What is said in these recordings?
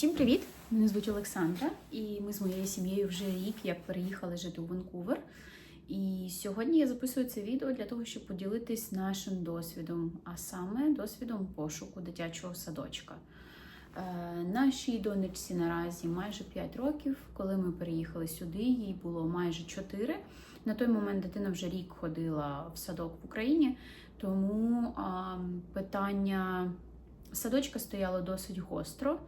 Всім привіт! Мене звуть Олександра, і ми з моєю сім'єю вже рік як переїхали жити у Ванкувер. І сьогодні я записую це відео для того, щоб поділитись нашим досвідом, а саме досвідом пошуку дитячого садочка. Е, Нашій донечці наразі майже 5 років. Коли ми переїхали сюди, їй було майже 4. На той момент дитина вже рік ходила в садок в Україні, тому питання садочка стояло досить гостро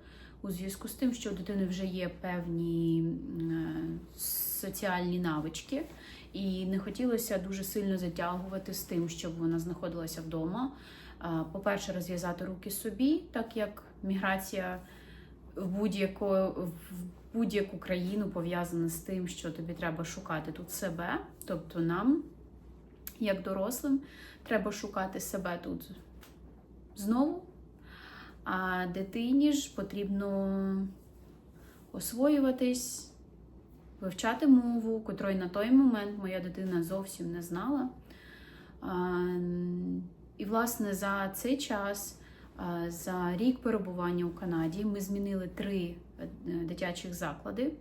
у зв'язку з тим, що у дитини вже є певні е, соціальні навички, і не хотілося дуже сильно затягувати з тим, щоб вона знаходилася вдома. По-перше, розв'язати руки собі, так як міграція в будь-яку в будь-яку країну пов'язана з тим, що тобі треба шукати тут себе, тобто нам, як дорослим, треба шукати себе тут знову. А дитині ж потрібно освоюватись, вивчати мову, котрої на той момент моя дитина зовсім не знала. І, власне, за цей час, за рік перебування у Канаді, ми змінили три е, дитячих заклади.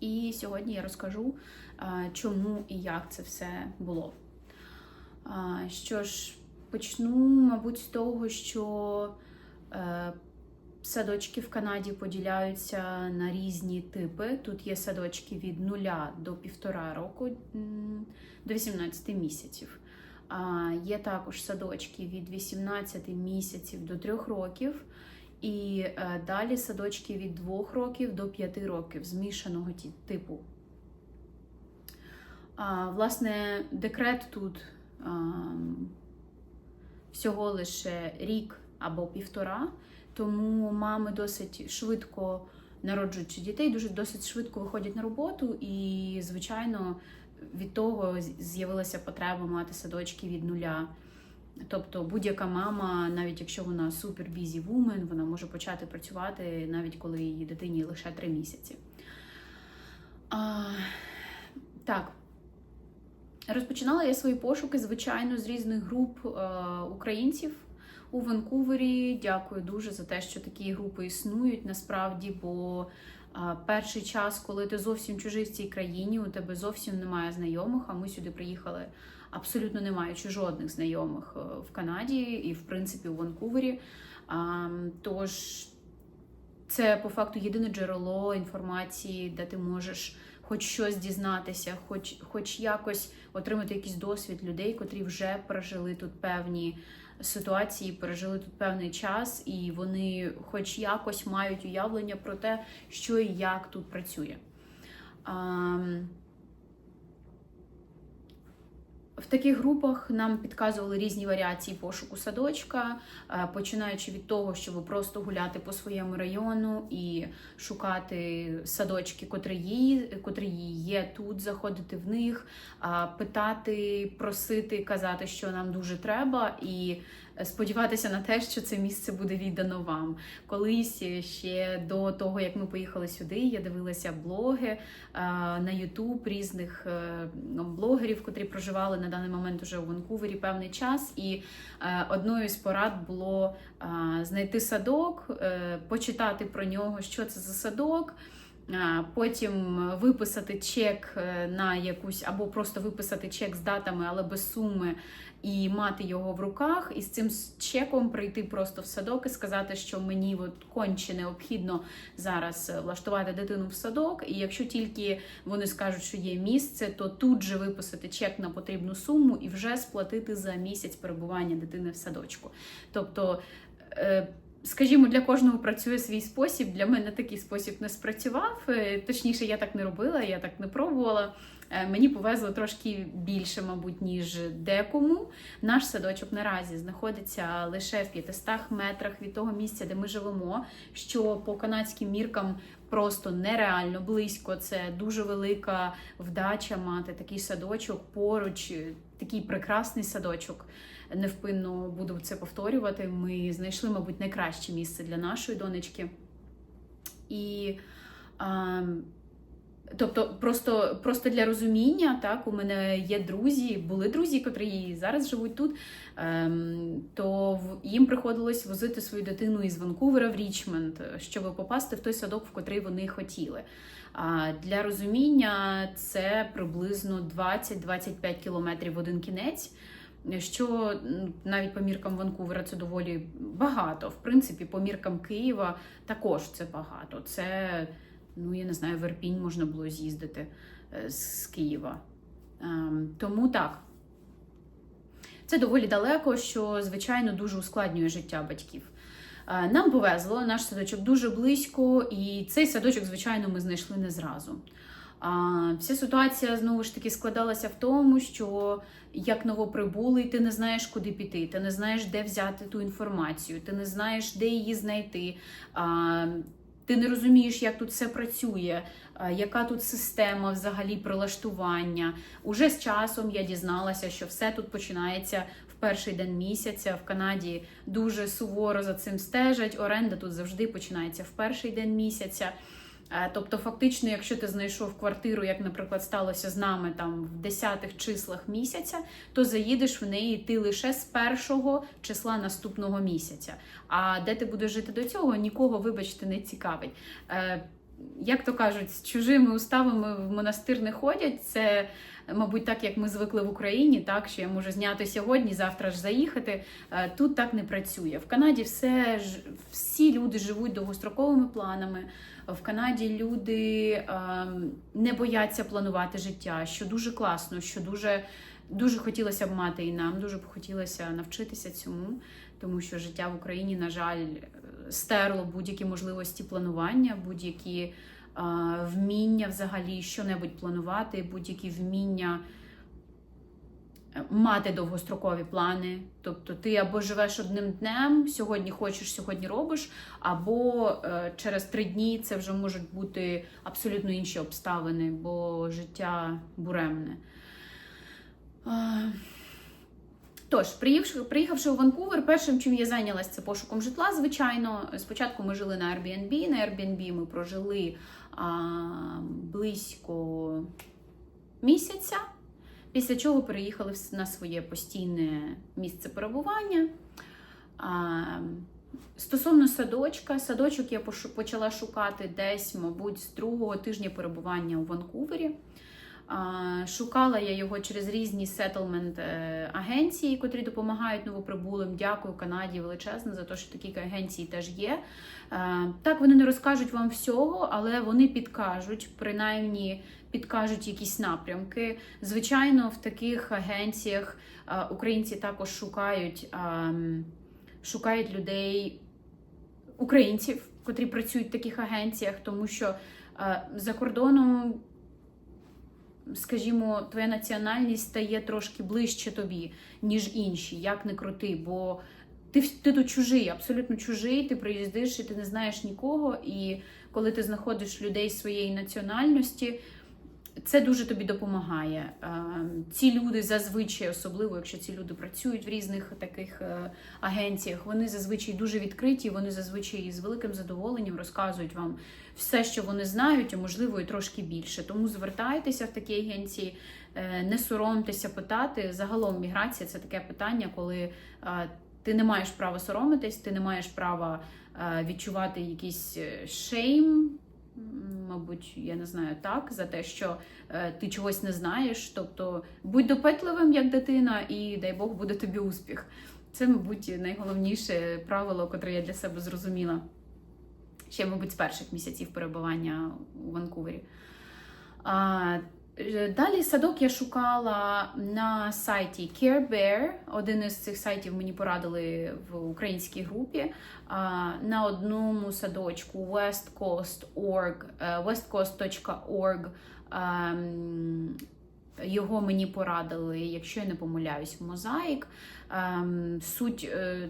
І сьогодні я розкажу, чому і як це все було. Що ж, почну, мабуть, з того, що е, садочки в Канаді поділяються на різні типи. Тут є садочки від 0 до 1,5 року до 18 місяців. А є також садочки від 18 місяців до 3 років. І е, далі садочки від 2 років до 5 років змішаного типу. А, власне, декрет тут а, всього лише рік або півтора, тому мами досить швидко народжуючи дітей, дуже досить швидко виходять на роботу, і, звичайно, від того з'явилася потреба мати садочки від нуля. Тобто будь-яка мама, навіть якщо вона супер бізі вумен, вона може почати працювати навіть коли її дитині лише три місяці. А, так, Розпочинала я свої пошуки, звичайно, з різних груп е, українців у Ванкувері. Дякую дуже за те, що такі групи існують насправді. Бо е, перший час, коли ти зовсім чужий в цій країні, у тебе зовсім немає знайомих. А ми сюди приїхали абсолютно не маючи жодних знайомих е, в Канаді і, в принципі, у Ванкувері. Тож це по факту єдине джерело інформації, де ти можеш хоч щось дізнатися, хоч, хоч якось отримати якийсь досвід людей, котрі вже прожили тут певні ситуації, пережили тут певний час, і вони, хоч якось, мають уявлення про те, що і як тут працює. А, в таких групах нам підказували різні варіації пошуку садочка, е, починаючи від того, щоб просто гуляти по своєму району і шукати садочки, котрі є, котрі є тут, заходити в них, питати, просити, казати, що нам дуже треба, і сподіватися на те, що це місце буде віддано вам. Колись ще до того, як ми поїхали сюди, я дивилася блоги е, на YouTube різних е, блогерів, котрі проживали на даний момент уже у Ванкувері певний час. І е, одною з порад було знайти садок, почитати про нього, що це за садок. Потім виписати чек на якусь, або просто виписати чек з датами, але без суми, і мати його в руках, і з цим чеком прийти просто в садок і сказати, що мені от конче необхідно зараз е, влаштувати дитину в садок. І якщо тільки вони скажуть, що є місце, то тут же виписати чек на потрібну суму і вже сплатити за місяць перебування дитини в садочку. Тобто. е, Скажімо, для кожного працює свій спосіб. Для мене такий спосіб не спрацював. Е, Точніше, я так не робила, я так не пробувала. Е, Мені повезло трошки більше, мабуть, ніж декому. Наш садочок наразі знаходиться лише в 500 метрах від того місця, де ми живемо. Що по канадським міркам просто нереально близько. Це дуже велика вдача мати такий садочок поруч, е, такий прекрасний садочок. Невпинно буду це повторювати. Ми знайшли, мабуть, найкраще місце для нашої донечки. І а, Тобто, просто, просто для розуміння, так, у мене є друзі, були друзі, котрі зараз живуть тут, ем, то їм приходилось возити свою дитину із Ванкувера в Річмонд, щоб попасти в той садок, в котрий вони хотіли. А для розуміння це приблизно 20-25 кілометрів в один кінець. Що навіть по міркам Ванкувера це доволі багато. В принципі, по міркам Києва також це багато. Це, ну я не знаю, в Ірпінь можна було з'їздити е, з Києва. Ем, Тому так. Це доволі далеко, що, звичайно, дуже ускладнює життя батьків. Е, Нам повезло, наш садочок дуже близько, і цей садочок, звичайно, ми знайшли не зразу. А, Вся ситуація знову ж таки складалася в тому, що як новоприбулий, ти не знаєш, куди піти, ти не знаєш, де взяти ту інформацію, ти не знаєш, де її знайти. А, Ти не розумієш, як тут все працює, яка тут система взагалі прилаштування. Уже з часом я дізналася, що все тут починається в перший день місяця. В Канаді дуже суворо за цим стежать. Оренда тут завжди починається в перший день місяця. Е, Тобто, фактично, якщо ти знайшов квартиру, як, наприклад, сталося з нами там в 10-х числах місяця, то заїдеш в неї ти лише з першого числа наступного місяця. А де ти будеш жити до цього, нікого, вибачте, не цікавить. Е, Як то кажуть, з чужими уставами в монастир не ходять. Це, мабуть, так як ми звикли в Україні, так що я можу зняти сьогодні, завтра ж заїхати. Е, Тут так не працює. В Канаді все всі люди живуть довгостроковими планами. В Канаді люди ем, не бояться планувати життя, що дуже класно, що дуже, дуже хотілося б мати і нам, дуже б хотілося навчитися цьому, тому що життя в Україні, на жаль, е, стерло будь-які можливості планування, будь-які е, вміння взагалі що-небудь планувати, будь-які вміння мати довгострокові плани. Тобто ти або живеш одним днем, сьогодні хочеш, сьогодні робиш, або е, через три дні це вже можуть бути абсолютно інші обставини, бо життя буремне. Тож, приїхавши, приїхавши у Ванкувер, першим, чим я зайнялася, це пошуком житла. Звичайно, спочатку ми жили на Airbnb. На Airbnb ми прожили а, близько місяця, після чого переїхали на своє постійне місце перебування. Стосовно садочка, садочок я почала шукати десь, мабуть, з другого тижня перебування у Ванкувері. Шукала я його через різні сетлмент е, агенції, котрі допомагають новоприбулим. Дякую Канаді величезно за те, що такі агенції теж є. Е, Так, вони не розкажуть вам всього, але вони підкажуть, принаймні підкажуть якісь напрямки. Звичайно, в таких агенціях е, українці також шукають, ем, шукають людей, українців, котрі працюють в таких агенціях, тому що е, за кордоном скажімо, твоя національність стає трошки ближче тобі, ніж інші, як не крути, бо ти, ти тут чужий, абсолютно чужий, ти приїздиш і ти не знаєш нікого. І коли ти знаходиш людей своєї національності, це дуже тобі допомагає. Е, Ці люди зазвичай, особливо якщо ці люди працюють в різних таких е, агенціях, вони зазвичай дуже відкриті, вони зазвичай з великим задоволенням розказують вам все, що вони знають, а можливо і трошки більше. Тому звертайтеся в такі агенції, е, не соромтеся питати. Загалом міграція це таке питання, коли ти не маєш права соромитись, ти не маєш права відчувати якийсь шейм. Мабуть, я не знаю так, за те, що е, ти чогось не знаєш. Тобто будь допитливим як дитина, і дай Бог буде тобі успіх. Це, мабуть, найголовніше правило, котре я для себе зрозуміла ще, мабуть, з перших місяців перебування у Ванкувері. Е, Далі садок я шукала на сайті Care Bear. Один із цих сайтів мені порадили в українській групі. На одному садочку westcoast.org, е, westcoast.org ем, його мені порадили, якщо я не помиляюсь, мозаїк. Ем, Суть е,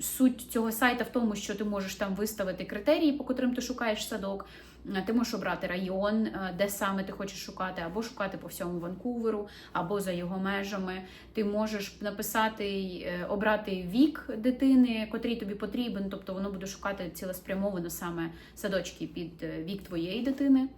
суть цього сайта в тому, що ти можеш там виставити критерії, по котрим ти шукаєш садок. Е, Ти можеш обрати район, е, де саме ти хочеш шукати, або шукати по всьому Ванкуверу, або за його межами. Ти можеш написати, е, обрати вік дитини, котрий тобі потрібен, тобто воно буде шукати цілеспрямовано саме садочки під вік твоєї дитини.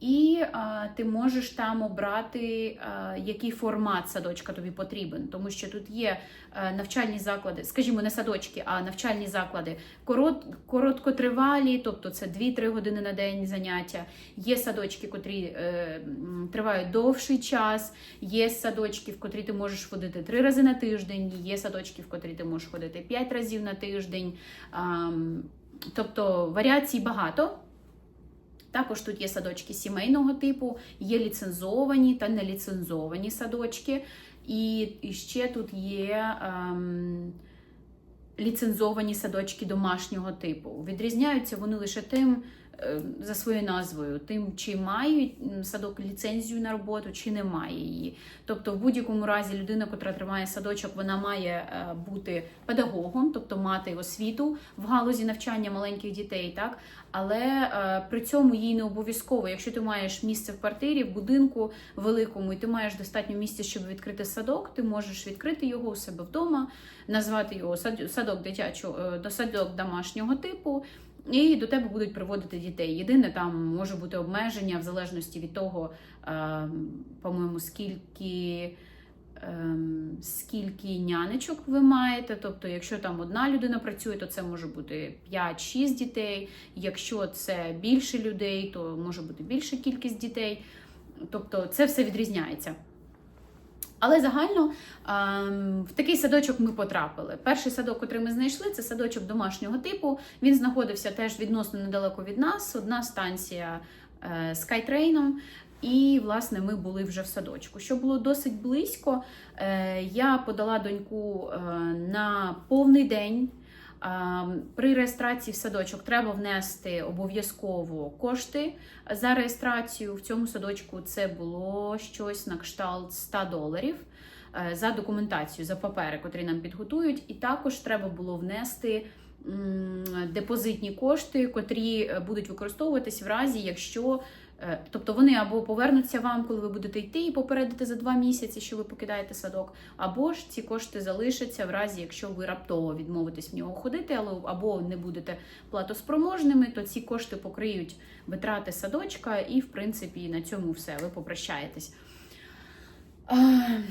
І а, ти можеш там обрати, а, який формат садочка тобі потрібен, тому що тут є а, навчальні заклади, скажімо, не садочки, а навчальні заклади корот, короткотривалі, тобто це 2-3 години на день заняття. Є садочки, котрі е, тривають довший час, є садочки, в котрі ти можеш ходити 3 рази на тиждень, є садочки, в котрі ти можеш ходити 5 разів на тиждень. А, тобто варіацій багато. Також тут є садочки сімейного типу, є ліцензовані та неліцензовані садочки. І, ще тут є ем, ліцензовані садочки домашнього типу. Відрізняються вони лише тим, за своєю назвою, тим, чи мають садок ліцензію на роботу, чи не має її. Тобто, в будь-якому разі людина, яка тримає садочок, вона має е, бути педагогом, тобто мати освіту в галузі навчання маленьких дітей, так але е, при цьому їй не обов'язково, якщо ти маєш місце в квартирі, в будинку великому, і ти маєш достатньо місця, щоб відкрити садок, ти можеш відкрити його у себе вдома, назвати його сад- садок дитячого е, до садок домашнього типу. І до тебе будуть приводити дітей. Єдине, там може бути обмеження в залежності від того, е, по-моєму, скільки, ем, скільки нянечок ви маєте. Тобто, якщо там одна людина працює, то це може бути 5-6 дітей. Якщо це більше людей, то може бути більша кількість дітей. Тобто, це все відрізняється. Але загально ем, в такий садочок ми потрапили. Перший садок, який ми знайшли, це садочок домашнього типу. Він знаходився теж відносно недалеко від нас. Одна станція е, Скайтрейном. І, власне, ми були вже в садочку. Що було досить близько, е, я подала доньку е, на повний день. А, При реєстрації в садочок треба внести обов'язково кошти за реєстрацію. В цьому садочку це було щось на кшталт 100 доларів е, за документацію, за папери, котрі нам підготують. І також треба було внести депозитні кошти, котрі е, будуть використовуватись в разі, якщо. Е, Тобто вони або повернуться вам, коли ви будете йти і попередити за два місяці, що ви покидаєте садок, або ж ці кошти залишаться в разі, якщо ви раптово відмовитесь в нього ходити, або не будете платоспроможними, то ці кошти покриють витрати садочка, і в принципі на цьому все. Ви попрощаєтесь. Е,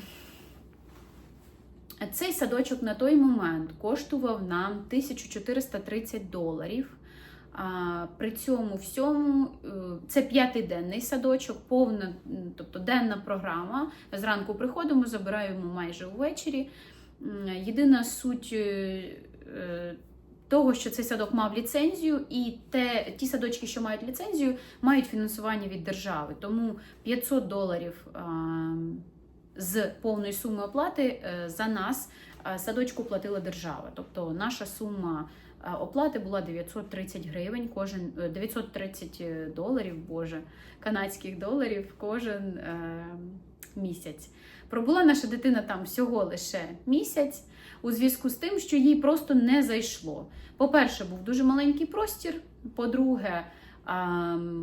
Цей садочок на той момент коштував нам 1430 доларів. При цьому всьому е, це п'ятиденний садочок, повна, тобто денна програма. Зранку приходимо, забираємо майже увечері. Єдина суть е, е, того, що цей садок мав ліцензію, і те, ті садочки, що мають ліцензію, мають фінансування від держави. Тому 500 доларів з повної суми оплати за нас садочку платила держава. Тобто наша сума е, оплати була 930 гривень, кожен е, 930 доларів, боже, канадських доларів кожен е, місяць. Пробула наша дитина там всього лише місяць у зв'язку з тим, що їй просто не зайшло. По-перше, був дуже маленький простір. По-друге, а,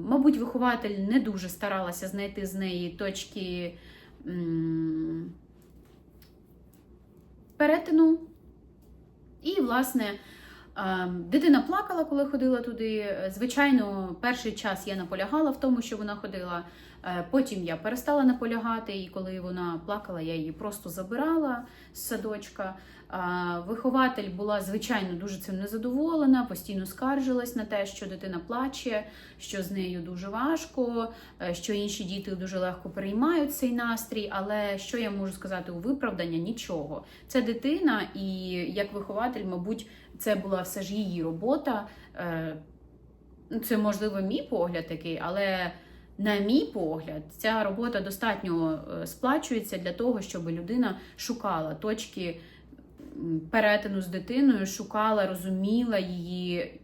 мабуть, вихователь не дуже старалася знайти з неї точки перетину. І, власне, дитина плакала, коли ходила туди. Звичайно, перший час я наполягала в тому, що вона ходила. Е, Потім я перестала наполягати, і коли вона плакала, я її просто забирала з садочка. Вихователь була, звичайно, дуже цим незадоволена, постійно скаржилась на те, що дитина плаче, що з нею дуже важко, е, що інші діти дуже легко переймають цей настрій. Але що я можу сказати у виправдання? Нічого. Це дитина, і як вихователь, мабуть, це була все ж її робота. Е, ну, Це можливо мій погляд такий, але. На мій погляд, ця робота достатньо е, сплачується для того, щоб людина шукала точки перетину з дитиною, шукала, розуміла її.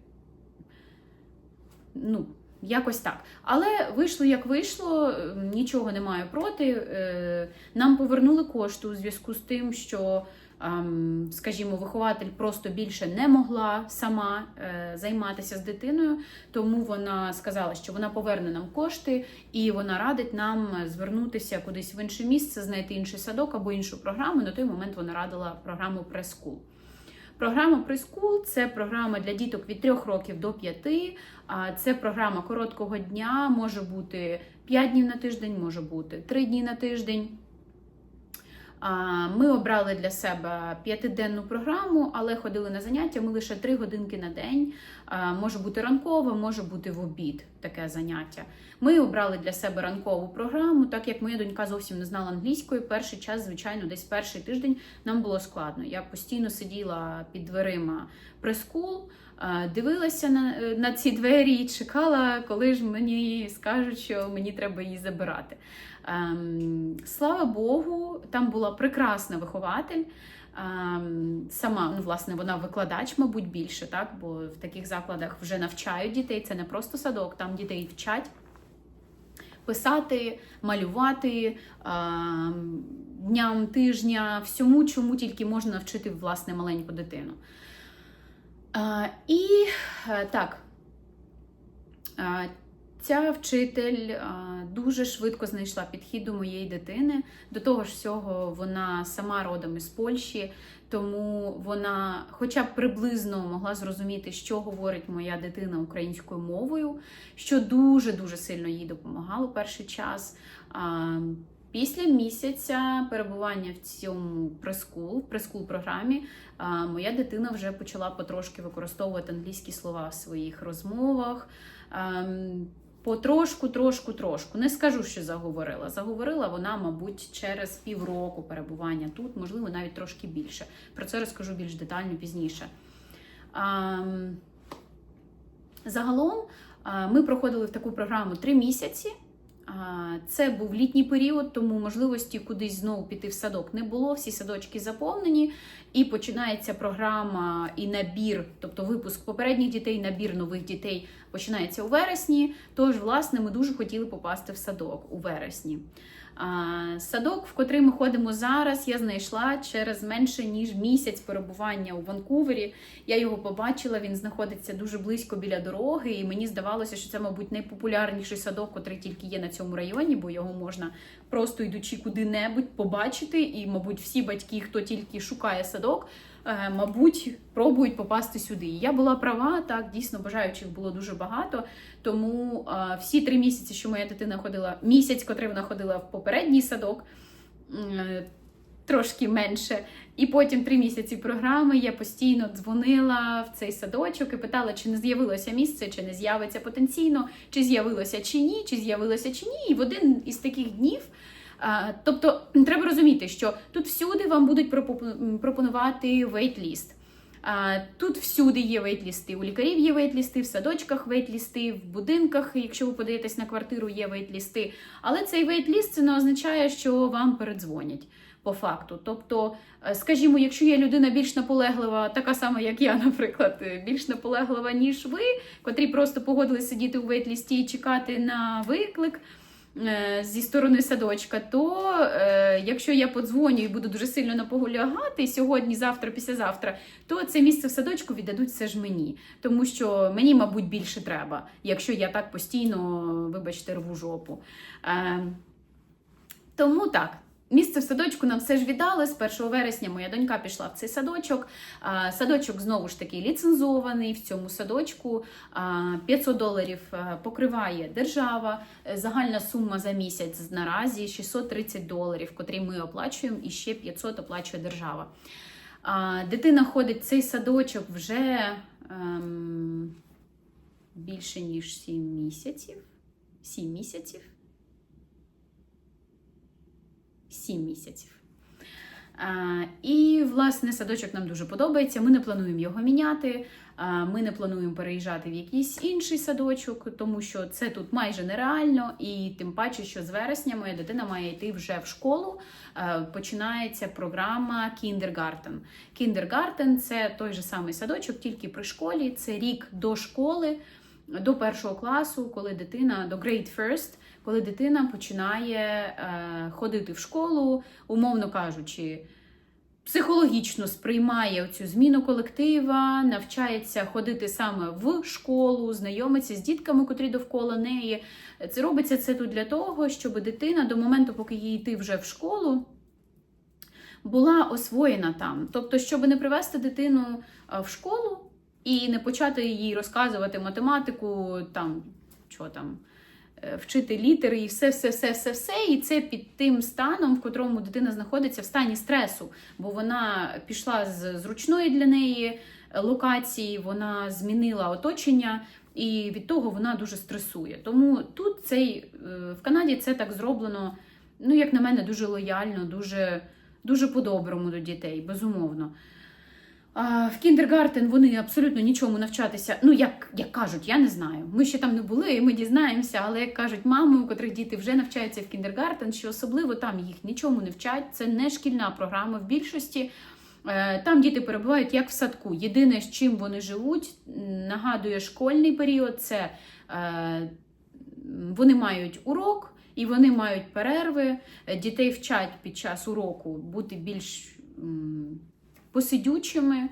Ну, якось так. Але вийшло як вийшло, нічого немає проти. Е, Нам повернули кошти у зв'язку з тим, що, скажімо, вихователь просто більше не могла сама е, займатися з дитиною, тому вона сказала, що вона поверне нам кошти, і вона радить нам звернутися кудись в інше місце, знайти інший садок або іншу програму. На той момент вона радила програму Прескул. Програма Прескул це програма для діток від 3 років до 5. А Це програма короткого дня, може бути 5 днів на тиждень, може бути 3 дні на тиждень. Ми обрали для себе п'ятиденну програму, але ходили на заняття. Ми лише 3 годинки на день. Може бути ранкове, може бути в обід таке заняття. Ми обрали для себе ранкову програму, так як моя донька зовсім не знала англійської. Перший час, звичайно, десь перший тиждень нам було складно. Я постійно сиділа під дверима прескул, дивилася на, на ці двері і чекала, коли ж мені скажуть, що мені треба її забирати. Ем, Слава Богу, там була прекрасна вихователь. Ем, Сама, ну, власне, вона викладач, мабуть, більше, так? бо в таких закладах вже навчають дітей. Це не просто садок, там дітей вчать писати, малювати ем, дням тижня, всьому, чому тільки можна навчити власне маленьку дитину. Е, І е, так. Ця вчитель дуже швидко знайшла підхід до моєї дитини. До того ж всього, вона сама родом із Польщі, тому вона, хоча б приблизно могла зрозуміти, що говорить моя дитина українською мовою, що дуже дуже сильно їй допомагало перший час. Після місяця перебування в цьому прескул, в прескул програмі, моя дитина вже почала потрошки використовувати англійські слова в своїх розмовах. Потрошку, трошку, трошку. Не скажу, що заговорила. Заговорила вона, мабуть, через півроку перебування тут, можливо, навіть трошки більше. Про це розкажу більш детально пізніше. Загалом ми проходили в таку програму три місяці. Це був літній період, тому можливості кудись знову піти в садок не було. Всі садочки заповнені, і починається програма і набір, тобто випуск попередніх дітей, набір нових дітей починається у вересні. Тож, власне, ми дуже хотіли попасти в садок у вересні. Садок, в котрий ми ходимо зараз, я знайшла через менше ніж місяць перебування у Ванкувері. Я його побачила. Він знаходиться дуже близько біля дороги, і мені здавалося, що це, мабуть, найпопулярніший садок, котрий тільки є на цьому районі, бо його можна просто йдучи куди-небудь побачити. І, мабуть, всі батьки, хто тільки шукає садок, мабуть, пробують попасти сюди. Я була права, так дійсно бажаючих було дуже багато. Тому е, всі три місяці, що моя дитина ходила, місяць, котрий вона ходила в попередній садок. е, Трошки менше, і потім три місяці програми я постійно дзвонила в цей садочок і питала, чи не з'явилося місце, чи не з'явиться потенційно, чи з'явилося чи ні, чи з'явилося чи ні. І в один із таких днів. Тобто треба розуміти, що тут всюди вам будуть пропонувати вейт-ліст. Тут всюди є вейт-лісти. У лікарів є вейт-лісти, в садочках вейт-лісти, в будинках, якщо ви подаєтесь на квартиру, є вейт-лісти. Але цей вейт-ліст це не означає, що вам передзвонять по факту. Тобто, е, скажімо, якщо є людина більш наполеглива, така сама, як я, наприклад, е, більш наполеглива, ніж ви, котрі просто погодились сидіти у вейт-лісті і чекати на виклик. Е, Зі сторони садочка, то е, якщо я подзвоню і буду дуже сильно наполягати сьогодні, завтра, післязавтра, то це місце в садочку віддадуть все ж мені. Тому що мені, мабуть, більше треба, якщо я так постійно, вибачте, рву жопу. Е, тому так. Місце в садочку нам все ж віддали. З 1 вересня моя донька пішла в цей садочок. Садочок знову ж таки ліцензований. В цьому садочку 500 доларів покриває держава. Е, Загальна сума за місяць наразі 630 доларів, котрі ми оплачуємо, і ще 500 оплачує держава. Дитина ходить в цей садочок вже ем, більше ніж 7 місяців. 7 місяців. 7 місяців. І, власне, садочок нам дуже подобається. Ми не плануємо його міняти. Ми не плануємо переїжджати в якийсь інший садочок, тому що це тут майже нереально, і тим паче, що з вересня моя дитина має йти вже в школу. Починається програма Kindergarten. Kindergarten – це той же самий садочок, тільки при школі. Це рік до школи, до першого класу, коли дитина до grade first, коли дитина починає е, ходити в школу, умовно кажучи, психологічно сприймає цю зміну колектива, навчається ходити саме в школу, знайомиться з дітками, котрі довкола неї. Це робиться це тут для того, щоб дитина до моменту, поки їй йти вже в школу. була освоєна там. Тобто, щоб не привести дитину е, в школу і не почати їй розказувати математику, там що там. Е, Вчити літери і все, все, все, все, все. І це під тим станом, в котрому дитина знаходиться в стані стресу, бо вона пішла з зручної для неї е, локації, вона змінила оточення, і від того вона дуже стресує. Тому тут цей е, в Канаді це так зроблено, ну як на мене, дуже лояльно, дуже, дуже по-доброму до дітей, безумовно. В кіндергартен вони абсолютно нічому навчатися. Ну, як, як кажуть, я не знаю. Ми ще там не були, і ми дізнаємося, але як кажуть мами, у котрих діти вже навчаються в кіндергартен, що особливо там їх нічому не вчать. Це не шкільна програма в більшості. Е, Там діти перебувають як в садку. Єдине, з чим вони живуть, нагадує школьний період, це е, вони мають урок і вони мають перерви. Дітей вчать під час уроку бути більш посидючими.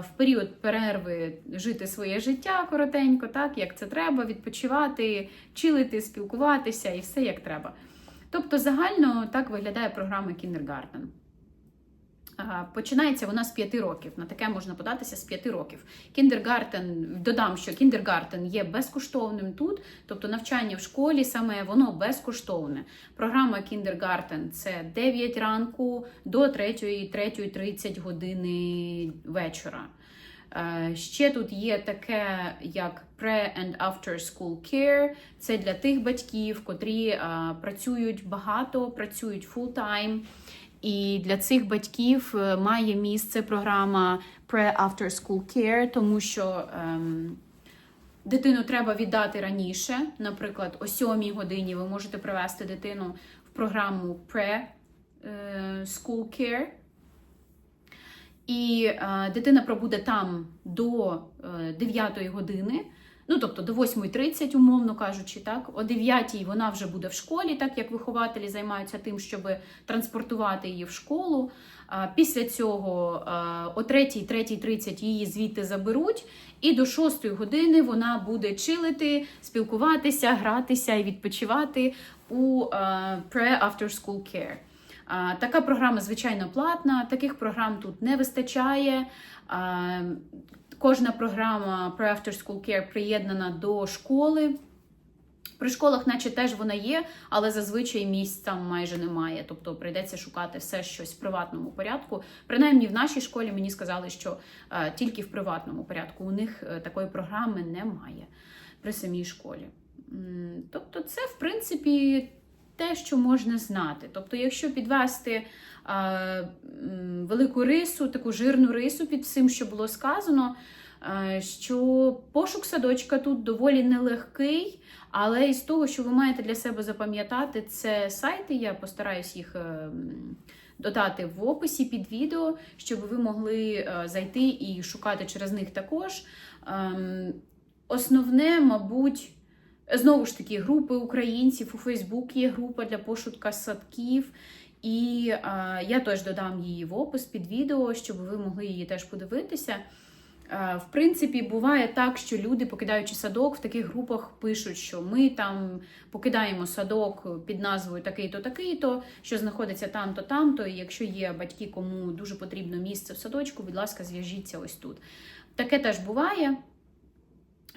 В період перерви жити своє життя коротенько, так як це треба, відпочивати, чилити, спілкуватися і все як треба. Тобто, загально так виглядає програма Kindergarten. А, Починається вона з 5 років. На таке можна податися з 5 років. Кіндергартен, додам, що кіндергартен є безкоштовним тут, тобто навчання в школі саме воно безкоштовне. Програма Кіндергартен це 9 ранку до 3, 3.30 години вечора. Е, Ще тут є таке, як Pre and After School Care. Це для тих батьків, котрі е, працюють багато, працюють full-time. І для цих батьків е, має місце програма Pre-After School Care, тому що ем, дитину треба віддати раніше. Наприклад, о 7 годині ви можете привести дитину в програму Pre-School Care. І е, дитина пробуде там до е, 9 години. Ну, тобто до 8.30, умовно кажучи, так, о 9 вона вже буде в школі, так як вихователі займаються тим, щоб транспортувати її в школу. Після цього о 3, 3.30 її звідти заберуть, і до 6 години вона буде чилити, спілкуватися, гратися і відпочивати у Pre-After School Care. Така програма, звичайно, платна, таких програм тут не вистачає. Кожна програма Pre After School Care приєднана до школи. При школах, наче теж вона є, але зазвичай місць там майже немає. Тобто прийдеться шукати все щось в приватному порядку. Принаймні в нашій школі мені сказали, що е, тільки в приватному порядку у них е, такої програми немає при самій школі. Тобто, це в принципі те, що можна знати. Тобто, якщо підвести е, велику рису, таку жирну рису під всім, що було сказано, е, що пошук садочка тут доволі нелегкий, але із того, що ви маєте для себе запам'ятати, це сайти. Я постараюсь їх. е, Додати в описі під відео, щоб ви могли зайти і шукати через них також. Ем, Основне, мабуть, Знову ж таки, групи українців у Фейсбук є група для пошука садків, і а, я теж додам її в опис під відео, щоб ви могли її теж подивитися. А, в принципі, буває так, що люди, покидаючи садок, в таких групах пишуть, що ми там покидаємо садок під назвою такий-то, такий-то, що знаходиться там-то, там-то. І якщо є батьки, кому дуже потрібно місце в садочку, будь ласка, зв'яжіться ось тут. Таке теж буває.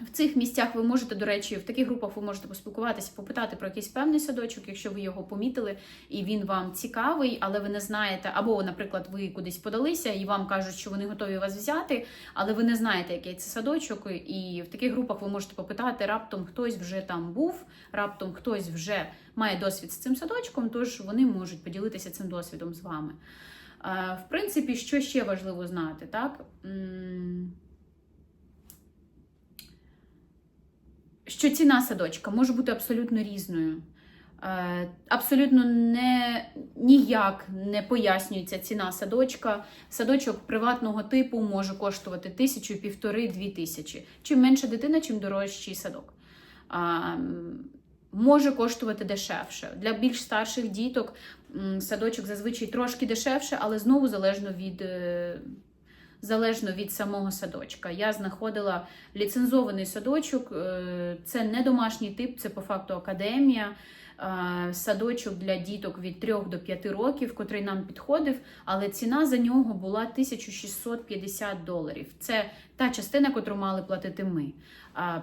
В цих місцях ви можете, до речі, в таких групах ви можете поспілкуватися, попитати про якийсь певний садочок, якщо ви його помітили і він вам цікавий, але ви не знаєте, або, наприклад, ви кудись подалися і вам кажуть, що вони готові вас взяти, але ви не знаєте, який це садочок. І в таких групах ви можете попитати, раптом хтось вже там був, раптом хтось вже має досвід з цим садочком, тож вони можуть поділитися цим досвідом з вами. Е, В принципі, що ще важливо знати, так? Що ціна садочка може бути абсолютно різною. Е, Абсолютно не, ніяк не пояснюється ціна садочка. Садочок приватного типу може коштувати тисячу, півтори, дві тисячі. Чим менша дитина, чим дорожчий садок. Може коштувати дешевше. Для більш старших діток садочок зазвичай трошки дешевше, але знову залежно від. Залежно від самого садочка. Я знаходила ліцензований садочок, е, це не домашній тип, це по факту академія. е, садочок для діток від 3 до 5 років, котрий нам підходив, але ціна за нього була 1650 доларів. Це та частина, котру мали платити ми.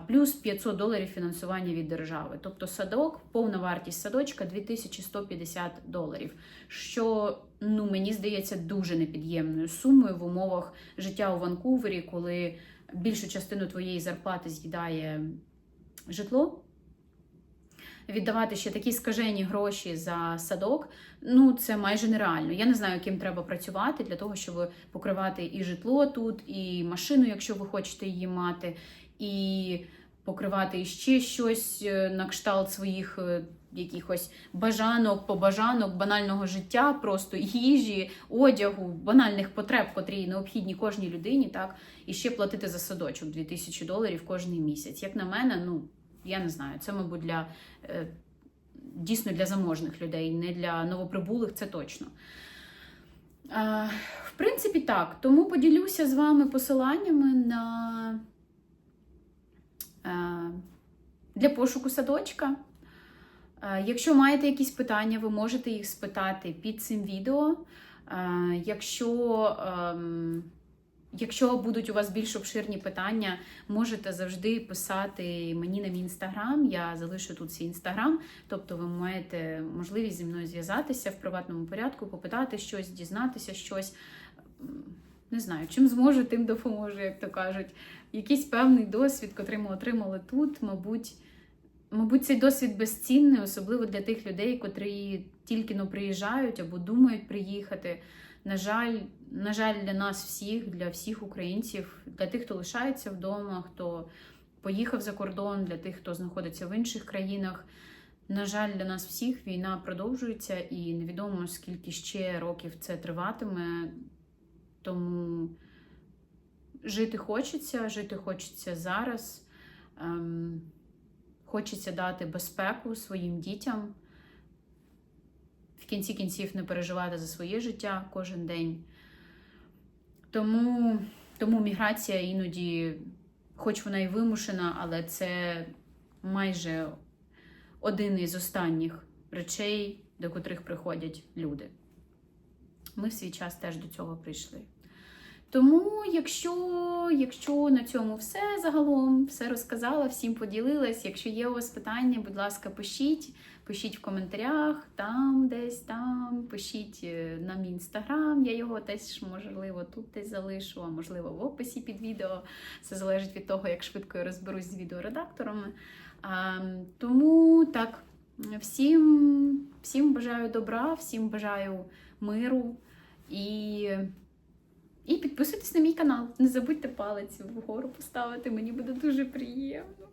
Плюс 500 доларів фінансування від держави. Тобто садок, повна вартість садочка 2150 доларів. Що ну мені здається дуже непід'ємною сумою в умовах життя у Ванкувері, коли більшу частину твоєї зарплати з'їдає житло. Віддавати ще такі скажені гроші за садок, ну це майже нереально. Я не знаю, ким треба працювати для того, щоб покривати і житло тут, і машину, якщо ви хочете її мати, і покривати ще щось е, на кшталт своїх е, якихось бажанок, побажанок, банального життя, просто їжі, одягу, банальних потреб, котрі необхідні кожній людині, так, і ще платити за садочок 2000 доларів кожний місяць. Як на мене, ну я не знаю, це, мабуть, для е, дійсно для заможних людей, не для новоприбулих, це точно. В принципі, так. Тому поділюся з вами посиланнями на е, для пошуку садочка. Е, Якщо маєте якісь питання, ви можете їх спитати під цим відео. Е, Якщо, ем, якщо будуть у вас більш обширні питання, можете завжди писати мені на мій інстаграм. Я залишу тут свій інстаграм, тобто ви маєте можливість зі мною зв'язатися в приватному порядку, попитати щось, дізнатися щось. Не знаю, чим зможу, тим допоможу, як то кажуть. Якийсь певний досвід, котрий ми отримали тут, мабуть. Мабуть, цей досвід безцінний, особливо для тих людей, котрі тільки но приїжджають або думають приїхати. На жаль, на жаль, для нас всіх, для всіх українців, для тих, хто лишається вдома, хто поїхав за кордон, для тих, хто знаходиться в інших країнах. На жаль, для нас всіх війна продовжується, і невідомо скільки ще років це триватиме. Тому жити хочеться, жити хочеться зараз. Хочеться дати безпеку своїм дітям, в кінці кінців не переживати за своє життя кожен день. Тому, тому міграція іноді, хоч вона і вимушена, але це майже один із останніх речей, до котрих приходять люди. Ми в свій час теж до цього прийшли. Тому, якщо, якщо на цьому все загалом, все розказала, всім поділилась. Якщо є у вас питання, будь ласка, пишіть. Пишіть в коментарях, там десь там, пишіть на мій інстаграм, я його теж, можливо, тут десь залишу, а можливо, в описі під відео. Це залежить від того, як швидко я розберусь з відеоредакторами. А, тому так, всім, всім бажаю добра, всім бажаю миру і. І підписуйтесь на мій канал. Не забудьте палець вгору поставити, мені буде дуже приємно.